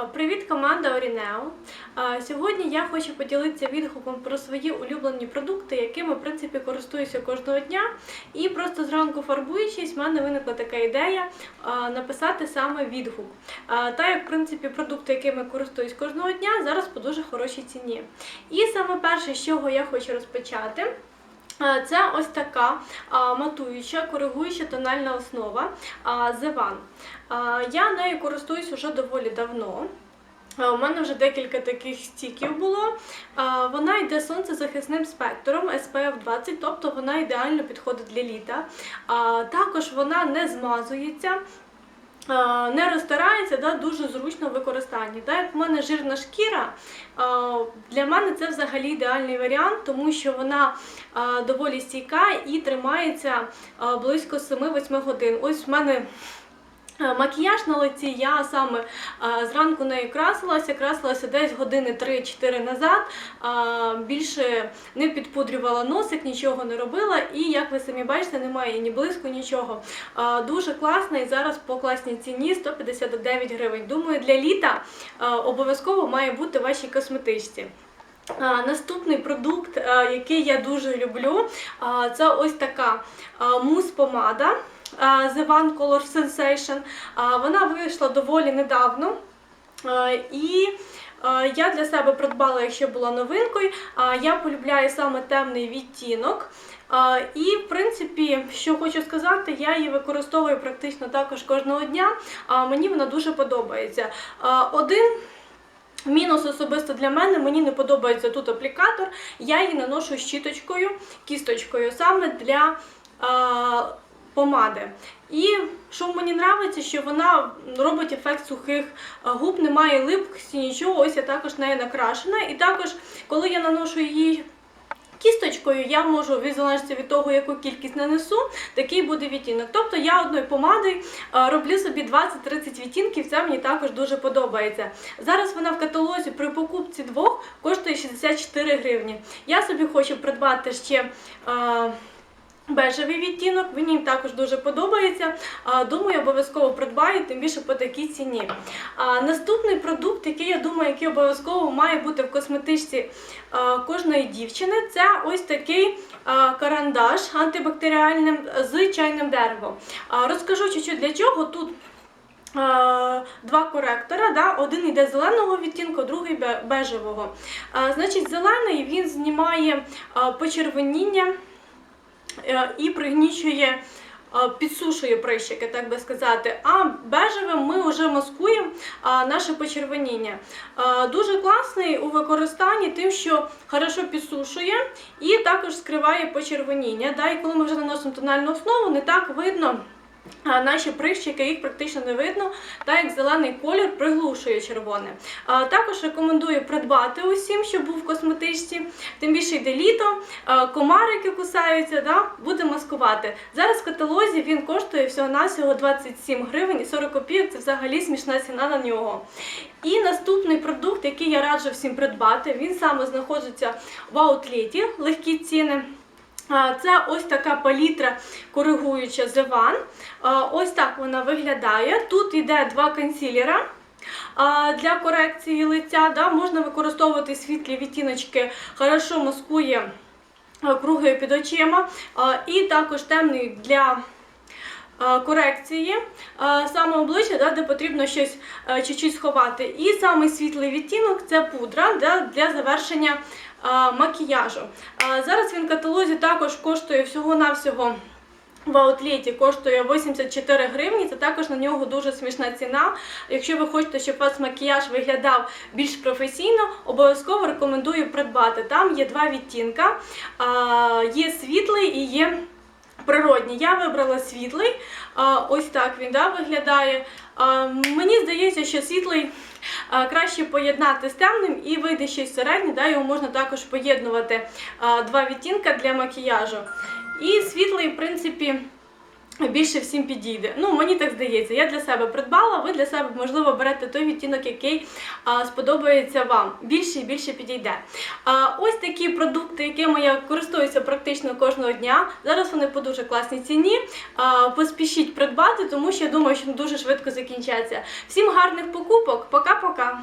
Е, Привіт, команда Орінео. Е, Сьогодні я хочу поділитися відгуком про свої улюблені продукти, якими в принципі користуюся кожного дня. І просто зранку фарбуючись, в мене виникла така ідея е, написати саме відгук. Та як в принципі продукти, якими користуюсь кожного дня, зараз по дуже хорошій ціні. І саме перше, з чого я хочу розпочати. Е, Це ось така матуюча, коригуюча тональна основа The One. Я нею користуюсь уже доволі давно. Е, У мене вже декілька таких стіків було. Е, Вона йде сонцезахисним спектром SPF 20, тобто вона ідеально підходить для літа. Також вона не змазується. Е, Не розтирається, да, дуже зручно в використанні. Так як в мене жирна шкіра, е, для мене це взагалі ідеальний варіант, тому що вона е, доволі стійка і тримається близько 7-8 годин. Ось в мене Макіяж на лиці я саме е, зранку нею красилася, красилася десь години 3-4 назад. Е, більше не підпудрювала носик, нічого не робила. І як ви самі бачите, немає ні блиску, нічого. Е, дуже класна і зараз по класній ціні 159 гривень. Думаю, для літа е, обов'язково має бути вашій косметичці. Наступний продукт, який я дуже люблю, це ось така мус-помада The One Color Sensation. Вона вийшла доволі недавно. І я для себе придбала, якщо була новинкою. Я полюбляю саме темний відтінок. І, в принципі, що хочу сказати, я її використовую практично також кожного дня. Мені вона дуже подобається. Один Мінус особисто для мене, мені не подобається тут аплікатор. Я її наношу щіточкою, кісточкою саме для помади. І що мені подобається, що вона робить ефект сухих е, губ, немає липкості, нічого. Ось я також нею накрашена. І також, коли я наношу її кісточкою, я можу від залежності від того, яку кількість нанесу, такий буде відтінок. Тобто я одною помадою е, роблю собі 20-30 відтінків, це мені також дуже подобається. Зараз вона в каталозі при покупці двох коштує 64 гривні. Я собі хочу придбати ще. Бежевий відтінок, мені також дуже подобається. Думаю, обов'язково придбаю, тим більше по такій ціні. Наступний продукт, який я думаю, який обов'язково має бути в косметичці кожної дівчини, це ось такий карандаш антибактеріальним з чайним деревом. Розкажу чуть-чуть для чого тут. Два коректора, да? один йде зеленого відтінку, другий бежевого. Значить, зелений він знімає почервоніння і пригнічує, е, підсушує прищики, так би сказати. А бежевим ми вже маскуємо наше почервоніння. Е, Дуже класний у використанні, тим, що хорошо підсушує і також скриває почервоніння. І коли ми вже наносимо тональну основу, не так видно. Наші прищики їх практично не видно, так як зелений колір приглушує червоне. Також рекомендую придбати усім, що був в косметичці. Тим більше йде літо, комарики кусаються, да? буде маскувати. Зараз в каталозі він коштує всього-навсього 27 гривень і 40 копійок. Це взагалі смішна ціна на нього. І наступний продукт, який я раджу всім придбати, він саме знаходиться в аутлеті, легкі ціни. Це ось така палітра коригуюча The One. Ось так вона виглядає. Тут йде два консілера. Для корекції лиця можна використовувати світлі відтіночки, хорошо маскує круги під очима. І також темний для корекції саме обличчя, да, де потрібно щось а, чуть-чуть сховати. І самий світлий відтінок це пудра да, для завершення макіяжу. Зараз він в каталозі також коштує всього-навсього. В аутлеті коштує 84 гривні, це також на нього дуже смішна ціна. Якщо ви хочете, щоб у вас макіяж виглядав більш професійно, обов'язково рекомендую придбати. Там є два відтінка, є світлий і є природній. Я вибрала світлий, ось так він да, виглядає. Мені здається, що світлий краще поєднати з темним і вийде щось середнє, да, його можна також поєднувати два відтінка для макіяжу. І світлий, в принципі, Більше всім підійде. Ну, мені так здається. Я для себе придбала, ви для себе, можливо, берете той відтінок, який а, сподобається вам. Більше і більше підійде. А, ось такі продукти, якими я користуюся практично кожного дня. Зараз вони по дуже класній ціні. А, поспішіть придбати, тому що я думаю, що дуже швидко закінчаться. Всім гарних покупок. Пока-пока!